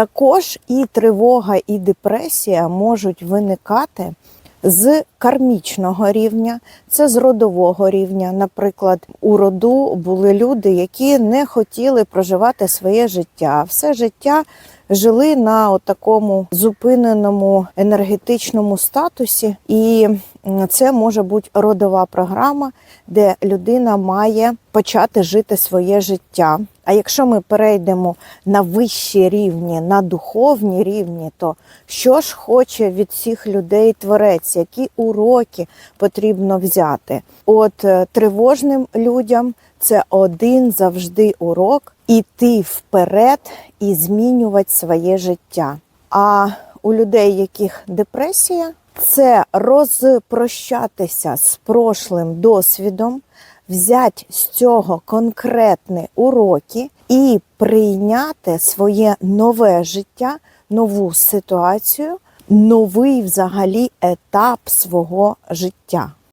Також і тривога, і депресія можуть виникати з кармічного рівня, це з родового рівня. Наприклад, у роду були люди, які не хотіли проживати своє життя. Все життя жили на такому зупиненому енергетичному статусі, і це може бути родова програма, де людина має почати жити своє життя. А якщо ми перейдемо на вищі рівні, на духовні рівні, то що ж хоче від всіх людей творець, які уроки потрібно взяти? От е, тривожним людям це один завжди урок іти вперед і змінювати своє життя. А у людей, яких депресія, це розпрощатися з прошлим досвідом, взяти з цього конкретні уроки і прийняти своє нове життя, нову ситуацію, новий взагалі етап свого життя.